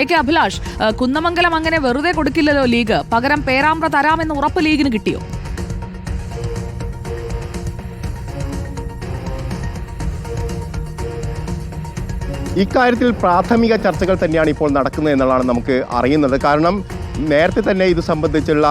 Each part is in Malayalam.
എ കെ അഭിലാഷ് കുന്നമംഗലം അങ്ങനെ വെറുതെ കൊടുക്കില്ലല്ലോ ലീഗ്. പകരം പേരാമ്പ്ര തരാമെന്ന് ഉറപ്പ് ലീഗിന് കിട്ടിയോ? ഇക്കാര്യത്തിൽ പ്രാഥമിക ചർച്ചകൾ തന്നെയാണ് ഇപ്പോൾ നടക്കുന്നത് എന്നുള്ളതാണ് നമുക്ക് അറിയുന്നത്. കാരണം നേരത്തെ തന്നെ ഇത് സംബന്ധിച്ചുള്ള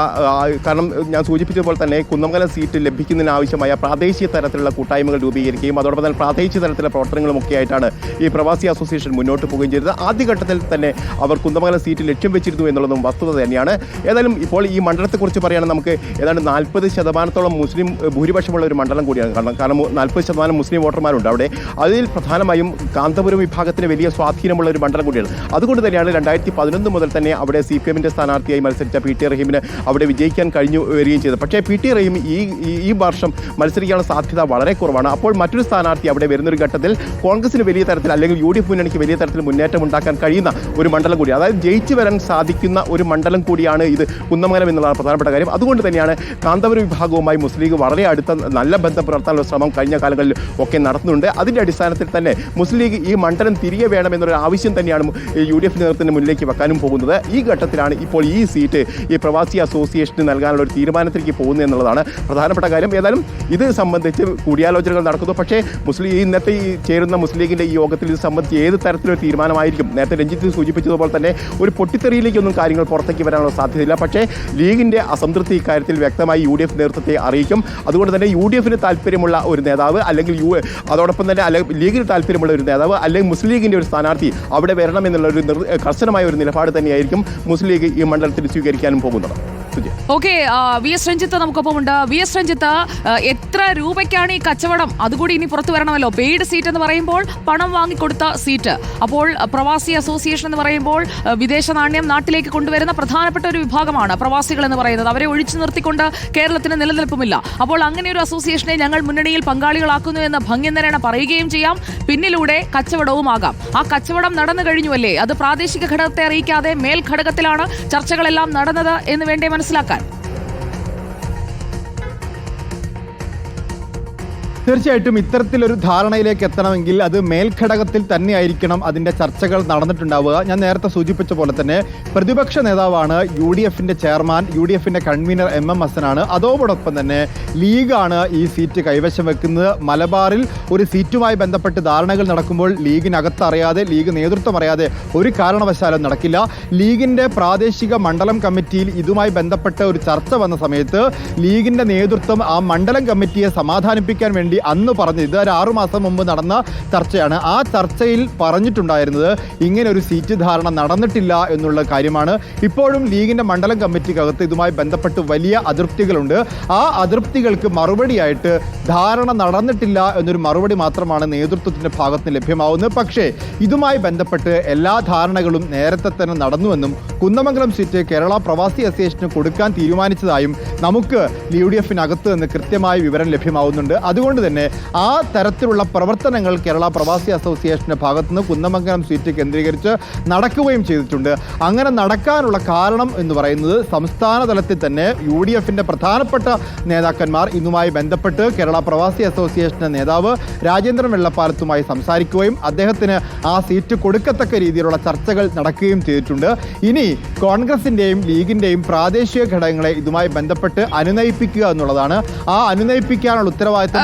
കാരണം ഞാൻ സൂചിപ്പിച്ചതുപോലെ തന്നെ കുന്നമംഗലം സീറ്റ് ലഭിക്കുന്നതിന് ആവശ്യമായ പ്രാദേശിക തരത്തിലുള്ള കൂട്ടായ്മകൾ രൂപീകരിക്കുകയും അതോടൊപ്പം തന്നെ പ്രാദേശിക തരത്തിലുള്ള പ്രവർത്തനങ്ങളും ഒക്കെ ആയിട്ടാണ് ഈ പ്രവാസി അസോസിയേഷൻ മുന്നോട്ട് പോവുകയും ചെയ്തത്. ആദ്യഘട്ടത്തിൽ തന്നെ അവർ കുന്നമംഗലം സീറ്റ് ലക്ഷ്യം വെച്ചിരുന്നു എന്നുള്ളതും വസ്തുത തന്നെയാണ്. ഏതായാലും ഇപ്പോൾ ഈ മണ്ഡലത്തെക്കുറിച്ച് പറയുകയാണെങ്കിൽ നമുക്ക് ഏതാണ്ട് നാൽപ്പത് ശതമാനത്തോളം മുസ്ലിം ഭൂരിപക്ഷമുള്ള ഒരു മണ്ഡലം കൂടിയാണ്. കാരണം കാരണം നാൽപ്പത് ശതമാനം മുസ്ലിം വോട്ടർമാരുണ്ട് അവിടെ. അതിൽ പ്രധാനമായും കാന്തപുരം വിഭാഗത്തിന് വലിയ സ്വാധീനമുള്ള ഒരു മണ്ഡലം കൂടിയാണ്. അതുകൊണ്ട് തന്നെയാണ് രണ്ടായിരത്തി പതിനൊന്ന് മുതൽ തന്നെ അവിടെ സി പി എമ്മിന്റെ സ്ഥാനാർത്ഥിയായി മത്സരിച്ച പി ടി റഹീമിന് അവിടെ വിജയിക്കാൻ കഴിഞ്ഞു വരികയും ചെയ്തു. പക്ഷേ പി ടി റഹീം ഈ ഈ- വർഷം മത്സരിക്കാനുള്ള സാധ്യത വളരെ കുറവാണ്. അപ്പോൾ മറ്റൊരു സ്ഥാനാർത്ഥി അവിടെ വരുന്നൊരു ഘട്ടത്തിൽ കോൺഗ്രസിന് വലിയ തരത്തിൽ അല്ലെങ്കിൽ യു ഡി എഫ് മുന്നണിക്ക് വലിയ തരത്തിൽ മുന്നേറ്റം ഉണ്ടാക്കാൻ കഴിയുന്ന ഒരു മണ്ഡലം കൂടി അതായത് ജയിച്ചു വരാൻ സാധിക്കുന്ന ഒരു മണ്ഡലം കൂടിയാണ് ഇത് കുന്നമംഗലം എന്നുള്ള പ്രധാനപ്പെട്ട കാര്യം. അതുകൊണ്ട് തന്നെയാണ് കാന്തപുരം വിഭാഗവുമായി മുസ്ലിം ലീഗ് വളരെ അടുത്ത നല്ല ബന്ധം പുലർത്താനുള്ള ശ്രമം കഴിഞ്ഞ കാലങ്ങളിൽ ഒക്കെ നടത്തുന്നുണ്ട്. അതിന്റെ അടിസ്ഥാനത്തിൽ തന്നെ മുസ്ലിം ലീഗ് ഈ മണ്ഡലം തിരികെ വേണമെന്നൊരു ആവശ്യം തന്നെയാണ് യു ഡി എഫ് നേതൃത്വത്തിന് മുന്നിലേക്ക് വെക്കാനും പോകുന്നത്. ഈ ഘട്ടത്തിലാണ് ഇപ്പോൾ ഈ സീറ്റ് ഈ പ്രവാസി അസോസിയേഷന് നൽകാനുള്ള ഒരു തീരുമാനത്തിലേക്ക് പോകുന്നു എന്നുള്ളതാണ് പ്രധാനപ്പെട്ട കാര്യം. ഏതായാലും ഇത് സംബന്ധിച്ച് കൂടിയാലോചനകൾ നടക്കുന്നു. പക്ഷേ മുസ്ലിം ഇന്നത്തെ ഈ ചേരുന്ന മുസ്ലിം ലീഗിന്റെ ഈ യോഗത്തിൽ ഇത് സംബന്ധിച്ച് ഏത് തരത്തിലൊരു തീരുമാനമായിരിക്കും? നേരത്തെ രഞ്ജിത്ത് സൂചിപ്പിച്ചതുപോലെ തന്നെ ഒരു പൊട്ടിത്തെറിയിലേക്കൊന്നും കാര്യങ്ങൾ പുറത്തേക്ക് വരാനുള്ള സാധ്യതയില്ല. പക്ഷേ ലീഗിന്റെ അസംതൃപ്തി ഇക്കാര്യത്തിൽ വ്യക്തമായി യു ഡി എഫ് നേതൃത്വത്തെ അറിയിക്കും. അതുകൊണ്ട് തന്നെ യു ഡി എഫിന് താല്പര്യമുള്ള ഒരു നേതാവ് അല്ലെങ്കിൽ യു അതോടൊപ്പം തന്നെ അല്ലെങ്കിൽ ലീഗിന് താല്പര്യമുള്ള ഒരു നേതാവ് അല്ലെങ്കിൽ മുസ്ലിം ലീഗിന്റെ ഒരു സ്ഥാനാർത്ഥി അവിടെ വരണം എന്നുള്ള ഒരു കർശനമായ ഒരു നിലപാട് തന്നെയായിരിക്കും മുസ്ലിം ലീഗ് ഈ മണ്ഡലത്തിൽ സ്വീകരിക്കാനും പോകുന്നത് ഓക്കെ വി എസ് രഞ്ജിത്ത് നമുക്കൊപ്പം ഉണ്ട്. വി എസ് രഞ്ജിത്ത് എത്ര രൂപയ്ക്കാണ് ഈ കച്ചവടം? അതുകൂടി ഇനി പുറത്തു വരണമല്ലോ. പെയ്ഡ് സീറ്റ് എന്ന് പറയുമ്പോൾ പണം വാങ്ങിക്കൊടുത്ത സീറ്റ്. അപ്പോൾ പ്രവാസി അസോസിയേഷൻ എന്ന് പറയുമ്പോൾ വിദേശ നാണ്യം നാട്ടിലേക്ക് കൊണ്ടുവരുന്ന പ്രധാനപ്പെട്ട ഒരു വിഭാഗമാണ് പ്രവാസികൾ എന്ന് പറയുന്നത്. അവരെ ഒഴിച്ചു നിർത്തിക്കൊണ്ട് കേരളത്തിന് നിലനിൽപ്പുമില്ല. അപ്പോൾ അങ്ങനെ ഒരു അസോസിയേഷനെ ഞങ്ങൾ മുന്നണിയിൽ പങ്കാളികളാക്കുന്നു എന്ന് ഭംഗ്യന്തരേണ പറയുകയും ചെയ്യാം. പിന്നിലൂടെ കച്ചവടവും ആകാം. ആ കച്ചവടം നടന്നു കഴിഞ്ഞുവല്ലേ? അത് പ്രാദേശിക ഘടകത്തെ അറിയിക്കാതെ മേൽ ഘടകത്തിലാണ് ചർച്ചകളെല്ലാം നടന്നത് എന്ന് വേണ്ടേ मसला कांड തീർച്ചയായിട്ടും ഇത്തരത്തിലൊരു ധാരണയിലേക്ക് എത്തണമെങ്കിൽ അത് മേൽഘടകത്തിൽ തന്നെയായിരിക്കണം അതിന്റെ ചർച്ചകൾ നടന്നിട്ടുണ്ടാവുക. ഞാൻ നേരത്തെ സൂചിപ്പിച്ച പോലെ തന്നെ പ്രതിപക്ഷ നേതാവാണ് യു ഡി എഫിന്റെ ചെയർമാൻ യു ഡി എഫിന്റെ കൺവീനർ എം എം ഹസനാണ്. അതോടൊപ്പം തന്നെ ലീഗാണ് ഈ സീറ്റ് കൈവശം വെക്കുന്നത്. മലബാറിൽ ഒരു സീറ്റുമായി ബന്ധപ്പെട്ട് ധാരണകൾ നടക്കുമ്പോൾ ലീഗിനകത്ത് അറിയാതെ ലീഗ് നേതൃത്വം അറിയാതെ ഒരു കാരണവശാലും നടക്കില്ല. ലീഗിന്റെ പ്രാദേശിക മണ്ഡലം കമ്മിറ്റിയിൽ ഇതുമായി ബന്ധപ്പെട്ട ഒരു ചർച്ച വന്ന സമയത്ത് ലീഗിന്റെ നേതൃത്വം ആ മണ്ഡലം കമ്മിറ്റിയെ സമാധാനിപ്പിക്കാൻ വേണ്ടി അന്ന് പറഞ്ഞത് ഇത് ഒരു ആറുമാസം മുമ്പ് നടന്ന ചർച്ചയാണ്. ആ ചർച്ചയിൽ പറഞ്ഞിട്ടുണ്ടായിരുന്നത് ഇങ്ങനെ ഒരു സീറ്റ് ധാരണ നടന്നിട്ടില്ല എന്നുള്ള കാര്യമാണ്. ഇപ്പോഴും ലീഗിന്റെ മണ്ഡലം കമ്മിറ്റിക്കകത്ത് ഇതുമായി ബന്ധപ്പെട്ട് വലിയ അതൃപ്തികളുണ്ട്. ആ അതൃപ്തികൾക്ക് മറുപടിയായിട്ട് ധാരണ നടന്നിട്ടില്ല എന്നൊരു മറുപടി മാത്രമാണ് നേതൃത്വത്തിന്റെ ഭാഗത്ത് ലഭ്യമാവുന്നത്. പക്ഷേ ഇതുമായി ബന്ധപ്പെട്ട് എല്ലാ ധാരണകളും നേരത്തെ തന്നെ നടന്നുവെന്നും കുന്നമംഗലം സീറ്റ് കേരള പ്രവാസി അസോസിയേഷന് കൊടുക്കാൻ തീരുമാനിച്ചതായും നമുക്ക് യു ഡി എഫിനകത്ത് നിന്ന് കൃത്യമായ വിവരം ലഭ്യമാവുന്നുണ്ട്. അതുകൊണ്ട് തന്നെ ആ തരത്തിലുള്ള പ്രവർത്തനങ്ങൾ കേരള പ്രവാസി അസോസിയേഷന്റെ ഭാഗത്തുനിന്ന് കുന്നമംഗലം സീറ്റ് കേന്ദ്രീകരിച്ച് നടക്കുകയും ചെയ്തിട്ടുണ്ട്. അങ്ങനെ നടക്കാനുള്ള കാരണം എന്ന് പറയുന്നത് സംസ്ഥാന തലത്തിൽ തന്നെ യു ഡി എഫിന്റെ പ്രധാനപ്പെട്ട നേതാക്കന്മാർ ഇന്നുമായി ബന്ധപ്പെട്ട് കേരള പ്രവാസി അസോസിയേഷന്റെ നേതാവ് രാജേന്ദ്രൻ വെള്ളപ്പാലത്തുമായി സംസാരിക്കുകയും അദ്ദേഹത്തിന് ആ സീറ്റ് കൊടുക്കത്തക്ക രീതിയിലുള്ള ചർച്ചകൾ നടക്കുകയും ചെയ്തിട്ടുണ്ട്. ഇനി കോൺഗ്രസിന്റെയും ലീഗിന്റെയും പ്രാദേശിക ഘടകങ്ങളെ ഇതുമായി ബന്ധപ്പെട്ട് അനുനയിപ്പിക്കുക എന്നുള്ളതാണ്. ആ അനുനയിപ്പിക്കാനുള്ള ഉത്തരവാദിത്തം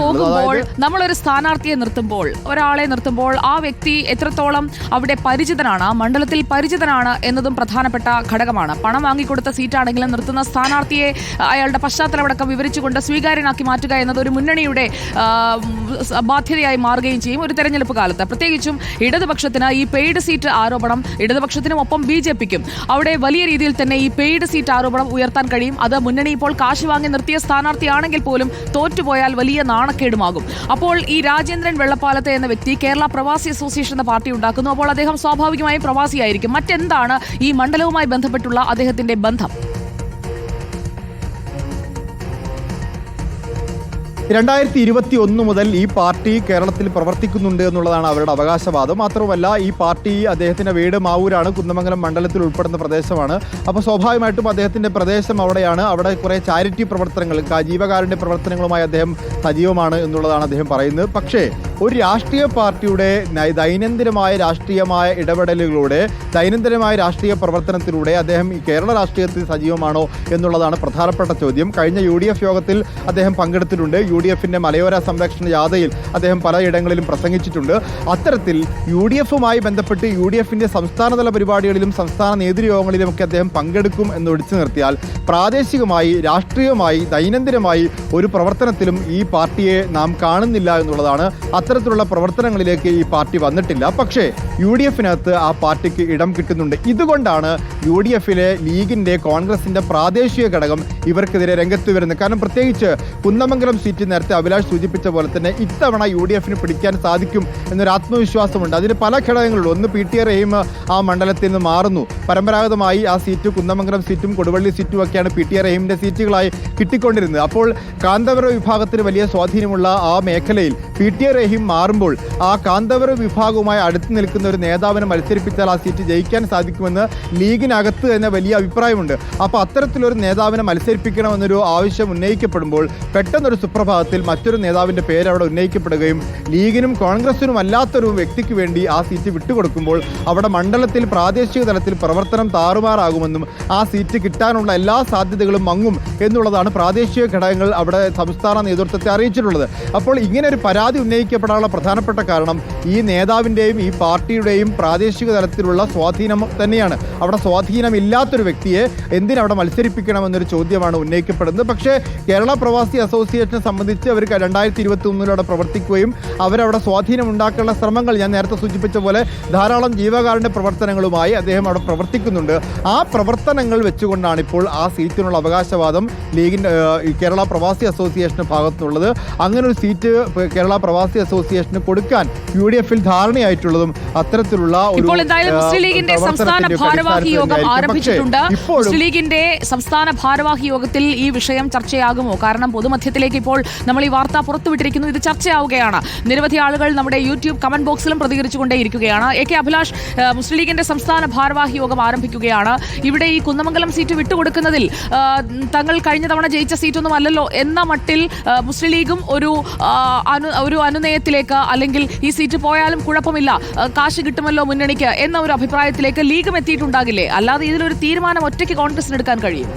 പോകുമ്പോൾ നമ്മൾ നമ്മളൊരു സ്ഥാനാർത്ഥിയെ നിർത്തുമ്പോൾ ഒരാളെ നിർത്തുമ്പോൾ ആ വ്യക്തി എത്രത്തോളം അവിടെ പരിചിതനാണ് ആ മണ്ഡലത്തിൽ പരിചിതനാണ് എന്നതും പ്രധാനപ്പെട്ട ഘടകമാണ്. പണം വാങ്ങിക്കൊടുത്ത സീറ്റാണെങ്കിലും നിർത്തുന്ന സ്ഥാനാർത്ഥിയെ അയാളുടെ പശ്ചാത്തലമടക്കം വിവരിച്ചുകൊണ്ട് സ്വീകാര്യനാക്കി മാറ്റുക എന്നത് ഒരു മുന്നണിയുടെ ബാധ്യതയായി മാറുകയും ചെയ്യും ഒരു തെരഞ്ഞെടുപ്പ് കാലത്ത്. പ്രത്യേകിച്ചും ഇടതുപക്ഷത്തിന് ഈ പെയ്ഡ് സീറ്റ് ആരോപണം ഇടതുപക്ഷത്തിനും ഒപ്പം ബി ജെ പിക്കും. അവിടെ വലിയ രീതിയിൽ തന്നെ ഈ പെയ്ഡ് സീറ്റ് ആരോപണം ഉയർത്താൻ കഴിയും. അത് മുന്നണി ഇപ്പോൾ കാശ് വാങ്ങി നിർത്തിയ സ്ഥാനാർത്ഥിയാണെങ്കിൽ പോലും തോറ്റുപോയാൽ വലിയ നാണക്കേടുമാകും. അപ്പോൾ ഈ രാജേന്ദ്രൻ വെള്ളപ്പാലത്തെ എന്ന വ്യക്തി കേരള പ്രവാസി അസോസിയേഷൻ എന്ന പാർട്ടി ഉണ്ടാക്കുന്നു. അപ്പോൾ അദ്ദേഹം സ്വാഭാവികമായും പ്രവാസിയായിരിക്കും. മറ്റെന്താണ് ഈ മണ്ഡലവുമായി ബന്ധപ്പെട്ടുള്ള അദ്ദേഹത്തിന്റെ ബന്ധം? രണ്ടായിരത്തി ഇരുപത്തി ഒന്ന് മുതൽ ഈ പാർട്ടി കേരളത്തിൽ പ്രവർത്തിക്കുന്നുണ്ട് എന്നുള്ളതാണ് അവരുടെ അവകാശവാദം. മാത്രമല്ല ഈ പാർട്ടി അദ്ദേഹത്തിന്റെ വീട് മാവൂരാണ് കുന്നമംഗലം മണ്ഡലത്തിൽ ഉൾപ്പെടുന്ന പ്രദേശമാണ്. അപ്പോൾ സ്വാഭാവികമായിട്ടും അദ്ദേഹത്തിന്റെ പ്രദേശം അവിടെയാണ്. അവിടെ കുറേ ചാരിറ്റി പ്രവർത്തനങ്ങൾ ജീവകാരുണ്യ പ്രവർത്തനങ്ങളുമായി അദ്ദേഹം സജീവമാണ് എന്നുള്ളതാണ് അദ്ദേഹം പറയുന്നത്. പക്ഷേ ഒരു രാഷ്ട്രീയ പാർട്ടിയുടെ ദൈനംദിനമായ രാഷ്ട്രീയമായ ഇടപെടലുകളിലൂടെ ദൈനംദിനമായ രാഷ്ട്രീയ പ്രവർത്തനത്തിലൂടെ അദ്ദേഹം ഈ കേരള രാഷ്ട്രീയത്തിൽ സജീവമാണോ എന്നുള്ളതാണ് പ്രധാനപ്പെട്ട ചോദ്യം. കഴിഞ്ഞ യു യോഗത്തിൽ അദ്ദേഹം പങ്കെടുത്തിട്ടുണ്ട്. യു ഡി എഫിന്റെ മലയോര സംരക്ഷണ ജാഥയിൽ അദ്ദേഹം പലയിടങ്ങളിലും പ്രസംഗിച്ചിട്ടുണ്ട്. അത്തരത്തിൽ യു ഡി എഫുമായി ബന്ധപ്പെട്ട് യു ഡി എഫിന്റെ സംസ്ഥാനതല പരിപാടികളിലും സംസ്ഥാന നേതൃയോഗങ്ങളിലും ഒക്കെ അദ്ദേഹം പങ്കെടുക്കും എന്ന് ഒഴിച്ചു നിർത്തിയാൽ പ്രാദേശികമായി രാഷ്ട്രീയമായി ദൈനംദിനമായി ഒരു പ്രവർത്തനത്തിലും ഈ പാർട്ടിയെ നാം കാണുന്നില്ല എന്നുള്ളതാണ് അത്തരത്തിലുള്ള പ്രവർത്തനങ്ങളിലേക്ക് ഈ പാർട്ടി വന്നിട്ടില്ല. പക്ഷേ യു ഡി എഫിനകത്ത് ആ പാർട്ടിക്ക് ഇടം കിട്ടുന്നുണ്ട്. ഇതുകൊണ്ടാണ് യു ഡി എഫിലെ ലീഗിന്റെ കോൺഗ്രസിന്റെ പ്രാദേശിക ഘടകം ഇവർക്കെതിരെ രംഗത്ത് വരുന്നത്. കാരണം പ്രത്യേകിച്ച് കുന്നമംഗലം സീറ്റ് നേരത്തെ അഭിലാഷ് സൂചിപ്പിച്ച പോലെ തന്നെ ഇത്തവണ യു ഡി എഫിന് പിടിക്കാൻ സാധിക്കും എന്നൊരു ആത്മവിശ്വാസമുണ്ട്. അതിന് പല ഘടകങ്ങളുണ്ട്. ഒന്ന് പി ടി ആർ എയും ആ മണ്ഡലത്തിൽ നിന്ന് മാറുന്നു. പരമ്പരാഗതമായി ആ സീറ്റ് കുന്നമംഗലം സീറ്റും കൊടുവള്ളി സീറ്റും ഒക്കെയാണ് പി ടി ആർ സീറ്റുകളായി കിട്ടിക്കൊണ്ടിരുന്നത്. അപ്പോൾ കാന്തപുര വിഭാഗത്തിന് വലിയ സ്വാധീനമുള്ള ആ മേഖലയിൽ പി ടി ആർ റഹീം മാറുമ്പോൾ ആ കാന്തവര വിഭാഗവുമായി അടുത്ത് നിൽക്കുന്ന ഒരു നേതാവിനെ മത്സരിപ്പിച്ചാൽ ആ സീറ്റ് ജയിക്കാൻ സാധിക്കുമെന്ന് ലീഗിനകത്ത് തന്നെ വലിയ അഭിപ്രായമുണ്ട്. അപ്പോൾ അത്തരത്തിലൊരു നേതാവിനെ മത്സരിപ്പിക്കണമെന്നൊരു ആവശ്യം ഉന്നയിക്കപ്പെടുമ്പോൾ പെട്ടെന്നൊരു സുപ്രഭാതത്തിൽ മറ്റൊരു നേതാവിന്റെ പേര് അവിടെ ഉന്നയിക്കപ്പെടുകയും ലീഗിനും കോൺഗ്രസിനും അല്ലാത്തൊരു വ്യക്തിക്ക് വേണ്ടി ആ സീറ്റ് വിട്ടുകൊടുക്കുമ്പോൾ അവിടെ മണ്ഡലത്തിൽ പ്രാദേശിക തലത്തിൽ പ്രവർത്തനം താറുമാറാകുമെന്നും ആ സീറ്റ് കിട്ടാനുള്ള എല്ലാ സാധ്യതകളും മങ്ങും എന്നുള്ളതാണ് പ്രാദേശിക ഘടകങ്ങൾ അവിടെ സംസ്ഥാന നേതൃത്വത്തെ അറിയിച്ചിട്ടുള്ളത്. അപ്പോൾ ഇങ്ങനെ ഒരു പരാതി ഉന്നയിക്കപ്പെടാനുള്ള പ്രധാനപ്പെട്ട കാരണം ഈ നേതാവിന്റെയും ഈ പാർട്ടിയുടെയും പ്രാദേശിക തലത്തിലുള്ള സ്വാധീനം തന്നെയാണ്. അവിടെ സ്വാധീനമില്ലാത്തൊരു വ്യക്തിയെ എന്തിനവിടെ മത്സരിപ്പിക്കണമെന്നൊരു ചോദ്യമാണ് ഉന്നയിക്കപ്പെടുന്നത്. പക്ഷേ കേരള പ്രവാസി അസോസിയേഷനെ സംബന്ധിച്ച് അവർ രണ്ടായിരത്തി ഇരുപത്തി ഒന്നിലൂടെ പ്രവർത്തിക്കുകയും അവരവിടെ സ്വാധീനം ഉണ്ടാക്കാനുള്ള ശ്രമങ്ങൾ ഞാൻ നേരത്തെ സൂചിപ്പിച്ച പോലെ ധാരാളം ജീവകാരുടെ പ്രവർത്തനങ്ങളുമായി അദ്ദേഹം അവിടെ പ്രവർത്തിക്കുന്നുണ്ട്. ആ പ്രവർത്തനങ്ങൾ വെച്ചുകൊണ്ടാണ് ഇപ്പോൾ ആ സീറ്റിനുള്ള അവകാശവാദം ലീഗിന്റെ കേരള പ്രവാസി അസോസിയേഷന്റെ ഭാഗത്തുള്ളത് അങ്ങനെ ഒരു സീറ്റ് കേരള പ്രവാസി അസോസിയേഷന് കൊടുക്കാൻ യു ഡി എഫിൽ ധാരണയായിട്ടുള്ളതും അത്തരത്തിലുള്ള ഇപ്പോൾ എന്തായാലും മുസ്ലിം ലീഗിന്റെ സംസ്ഥാന ഭാരവാഹി യോഗം ആരംഭിച്ചിട്ടുണ്ട്. മുസ്ലിം ലീഗിന്റെ സംസ്ഥാന ഭാരവാഹി യോഗത്തിൽ ഈ വിഷയം ചർച്ചയാകുമോ? കാരണം പൊതുമധ്യത്തിലേക്ക് ഇപ്പോൾ നമ്മൾ ഈ വാർത്ത പുറത്തുവിട്ടിരിക്കുന്നു. ഇത് ചർച്ചയാവുകയാണ്. നിരവധി ആളുകൾ നമ്മുടെ യൂട്യൂബ് കമന്റ് ബോക്സിലും പ്രതികരിച്ചുകൊണ്ടേയിരിക്കുകയാണ്. എ കെ അഭിലാഷ് മുസ്ലിം ലീഗിന്റെ സംസ്ഥാന ഭാരവാഹി യോഗം ആരംഭിക്കുകയാണ്. ഇവിടെ ഈ കുന്നമംഗലം സീറ്റ് വിട്ടുകൊടുക്കുന്നതിൽ തങ്ങൾ കഴിഞ്ഞ തവണ ജയിച്ച സീറ്റൊന്നും അല്ലല്ലോ. എന്ന മട്ടിൽ മുസ്ലിം ലീഗും ഒരു ഒരു അനു ഒരു അല്ലെങ്കിൽ ഈ സീറ്റ് പോയാലും കുഴപ്പമില്ല. കാശ് കിട്ടുമല്ലോ മുന്നണിക്ക് എന്ന ഒരു അഭിപ്രായത്തിലേക്ക് ലീഗും എത്തിയിട്ടുണ്ടാകില്ലേ? അല്ലാതെ ഇതിലൊരു തീരുമാനം ഒറ്റയ്ക്ക് കോൺഗ്രസിന് എടുക്കാൻ കഴിയും.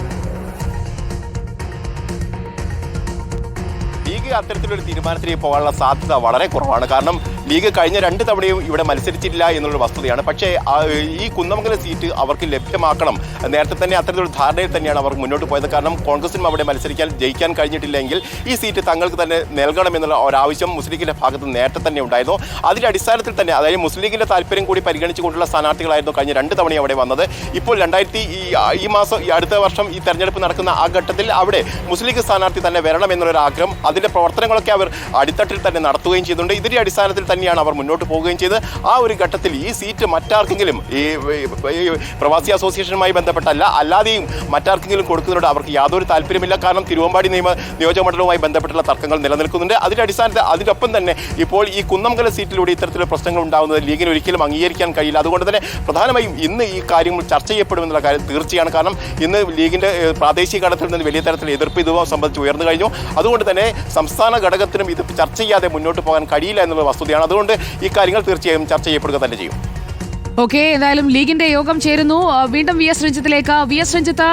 ലീഗ് അത്തരത്തിലൊരു തീരുമാനത്തിലേക്ക് പോകാനുള്ള സാധ്യത വളരെ കുറവാണ്. കാരണം ലീഗ് കഴിഞ്ഞ രണ്ട് തവണയും ഇവിടെ മത്സരിച്ചിട്ടില്ല എന്നുള്ള വസ്തുതയാണ്. പക്ഷേ ഈ കുന്നമംഗലം സീറ്റ് അവർക്ക് ലഭ്യമാക്കണം. നേരത്തെ തന്നെ അത്തരത്തിലൊരു ധാരണയിൽ തന്നെയാണ് അവർ മുന്നോട്ട് പോയത്. കാരണം കോൺഗ്രസിനും അവിടെ മത്സരിക്കാൻ ജയിക്കാൻ കഴിഞ്ഞിട്ടില്ലെങ്കിൽ ഈ സീറ്റ് തങ്ങൾക്ക് തന്നെ നൽകണം എന്നുള്ള ഒരാവശ്യം മുസ്ലിം ലീഗിന്റെ ഭാഗത്ത് നേരത്തെ തന്നെ ഉണ്ടായിരുന്നു. അതിന്റെ അടിസ്ഥാനത്തിൽ തന്നെ അതായത് മുസ്ലിം ലീഗിന്റെ താല്പര്യം കൂടി പരിഗണിച്ചുകൊണ്ടുള്ള സ്ഥാനാർത്ഥികളായിരുന്നു കഴിഞ്ഞ രണ്ട് തവണയും അവിടെ വന്നത്. ഇപ്പോൾ രണ്ടായിരത്തി ഈ മാസം ഈ അടുത്ത വർഷം ഈ തെരഞ്ഞെടുപ്പ് നടക്കുന്ന ആ ഘട്ടത്തിൽ അവിടെ മുസ്ലിം ലീഗ് സ്ഥാനാർത്ഥി തന്നെ വരണം എന്നുള്ളൊരു ആഗ്രഹം അതിന്റെ പ്രവർത്തനങ്ങളൊക്കെ അവർ അടിത്തട്ടിൽ തന്നെ നടത്തുകയും ചെയ്തിട്ടുണ്ട്. ഇതിന്റെ അടിസ്ഥാനത്തിൽ തന്നെയാണ് അവർ മുന്നോട്ട് പോവുകയും ചെയ്ത് ആ ഒരു ഘട്ടത്തിൽ ഈ സീറ്റ് മറ്റാർക്കെങ്കിലും ഈ പ്രവാസി അസോസിയേഷനുമായി ബന്ധപ്പെട്ടല്ല അല്ലാതെയും മറ്റാർക്കെങ്കിലും കൊടുക്കുന്നതോട് അവർക്ക് യാതൊരു താല്പര്യമില്ല. കാരണം തിരുവമ്പാടി നിയമ മണ്ഡലവുമായി ബന്ധപ്പെട്ടുള്ള തർക്കങ്ങൾ നിലനിൽക്കുന്നുണ്ട്. അതിന്റെ അടിസ്ഥാനത്തിൽ അതിനൊപ്പം തന്നെ ഇപ്പോൾ ഈ കുന്നംകല സീറ്റിലൂടെ ഇത്തരത്തിലുള്ള പ്രശ്നങ്ങൾ ഉണ്ടാകുന്നത് ലീഗിന് ഒരിക്കലും അംഗീകരിക്കാൻ കഴിയില്ല. അതുകൊണ്ട് തന്നെ പ്രധാനമായും ഇന്ന് ഈ കാര്യങ്ങൾ ചർച്ച ചെയ്യപ്പെടുമെന്നുള്ള കാര്യം തീർച്ചയാണ്. കാരണം ഇന്ന് ലീഗിന്റെ പ്രാദേശിക ഘടകത്തിൽ നിന്ന് വലിയ തരത്തിൽ എതിർപ്പ് ഇത് സംബന്ധിച്ച് ഉയർന്നു കഴിഞ്ഞു. അതുകൊണ്ട് തന്നെ സംസ്ഥാന ഘടകത്തിനും ഇത് ചർച്ച ചെയ്യാതെ മുന്നോട്ട് പോകാൻ കഴിയില്ല എന്നുള്ള വസ്തുതയാണ്. അതുകൊണ്ട് ഈ കാര്യങ്ങൾ തീർച്ചയായും ചർച്ച ചെയ്യപ്പെടുക തന്നെ ചെയ്യും. ഓക്കെ എന്തായാലും ലീഗിന്റെ യോഗം ചേരുന്നു. വീണ്ടും V S രഞ്ജിത്തിലേക്ക്. V S Ranjith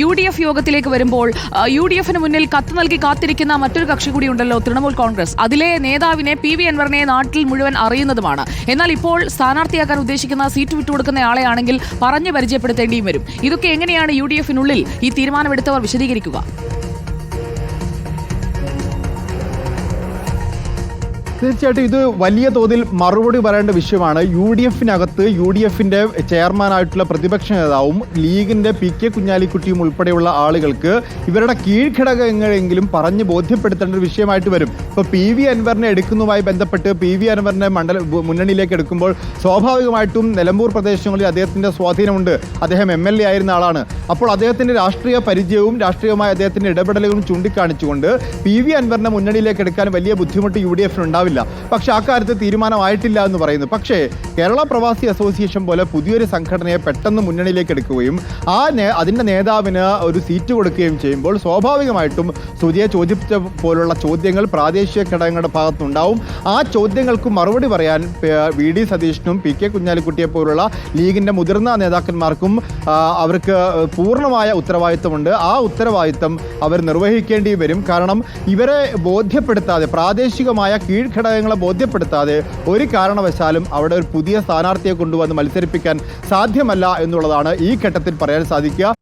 U D F യോഗത്തിലേക്ക് വരുമ്പോൾ യു ഡി എഫിന് മുന്നിൽ കത്ത് നൽകി കാത്തിരിക്കുന്ന മറ്റൊരു കക്ഷി കൂടി ഉണ്ടല്ലോ തൃണമൂൽ കോൺഗ്രസ്. അതിലെ നേതാവിനെ പി വി അൻവറിനെ നാട്ടിൽ മുഴുവൻ അറിയുന്നതുമാണ്. എന്നാൽ ഇപ്പോൾ സ്ഥാനാർത്ഥിയാക്കാൻ ഉദ്ദേശിക്കുന്ന സീറ്റ് വിട്ടുകൊടുക്കുന്ന ആളെയാണെങ്കിൽ പറഞ്ഞു പരിചയപ്പെടുത്തേണ്ടിയും വരും. ഇതൊക്കെ എങ്ങനെയാണ് യു ഡി എഫിനുള്ളിൽ ഈ തീരുമാനമെടുത്തവർ വിശദീകരിക്കുക. തീർച്ചയായിട്ടും ഇത് വലിയ തോതിൽ മറുപടി പറയേണ്ട വിഷയമാണ്. യു ഡി എഫിനകത്ത് യു ഡി എഫിന്റെ ചെയർമാനായിട്ടുള്ള പ്രതിപക്ഷ നേതാവും ലീഗിന്റെ പി കെ കുഞ്ഞാലിക്കുട്ടിയും ഉൾപ്പെടെയുള്ള ആളുകൾക്ക് ഇവരുടെ കീഴ്ഘടകങ്ങളെങ്കിലും പറഞ്ഞ് ബോധ്യപ്പെടുത്തേണ്ട ഒരു വിഷയമായിട്ട് വരും. ഇപ്പോൾ പി വി അൻവറിനെ എടുക്കുന്നതുമായി ബന്ധപ്പെട്ട് പി വി അൻവറിനെ മണ്ഡല മുന്നണിയിലേക്ക് എടുക്കുമ്പോൾ സ്വാഭാവികമായിട്ടും നിലമ്പൂർ പ്രദേശങ്ങളിൽ അദ്ദേഹത്തിന്റെ സ്വാധീനമുണ്ട്. അദ്ദേഹം എം എൽ എ ആയിരുന്ന ആളാണ്. അപ്പോൾ അദ്ദേഹത്തിന്റെ രാഷ്ട്രീയ പരിചയവും രാഷ്ട്രീയമായ അദ്ദേഹത്തിന്റെ ഇടപെടലുകളും ചൂണ്ടിക്കാണിച്ചുകൊണ്ട് പി വി അൻവറിനെ മുന്നണിയിലേക്ക് എടുക്കാൻ വലിയ ബുദ്ധിമുട്ട് യു ഡി എഫിന് ഉണ്ടാവില്ല. പക്ഷേ അക്കാര്യത്തിൽ തീരുമാനമായിട്ടില്ല എന്ന് പറയുന്നു. പക്ഷേ കേരള പ്രവാസി അസോസിയേഷൻ പോലെ പുതിയൊരു സംഘടനയെ പെട്ടെന്ന് മുന്നണിയിലേക്ക് എടുക്കുകയും ആ അതിന്റെ നേതാവിന് ഒരു സീറ്റ് കൊടുക്കുകയും ചെയ്യുമ്പോൾ സ്വാഭാവികമായിട്ടും സുധിയെ ചോദിച്ച പോലുള്ള ചോദ്യങ്ങൾ പ്രാദേശിക ഘടകങ്ങളുടെ ഭാഗത്തുനിന്നുണ്ടാവും. ആ ചോദ്യങ്ങൾക്ക് മറുപടി പറയാൻ വി ഡി സതീഷിനും പി കെ കുഞ്ഞാലിക്കുട്ടിയെ പോലുള്ള ലീഗിന്റെ മുതിർന്ന നേതാക്കന്മാർക്കും അവർക്ക് പൂർണമായ ഉത്തരവാദിത്തമുണ്ട് ആ ഉത്തരവാദിത്തം അവർ നിർവഹിക്കേണ്ടി വരും. കാരണം ഇവരെ ബോധ്യപ്പെടുത്താതെ പ്രാദേശികമായ കീഴ്ഘടകങ്ങളെ ബോധ്യപ്പെടുത്താതെ ഒരു കാരണവശാലും അവിടെ ഒരു പുതിയ സ്ഥാനാർത്ഥിയെ കൊണ്ടുവന്ന് മത്സരിപ്പിക്കാൻ സാധ്യമല്ല എന്നുള്ളതാണ് ഈ ഘട്ടത്തിൽ പറയാൻ സാധിക്കുക.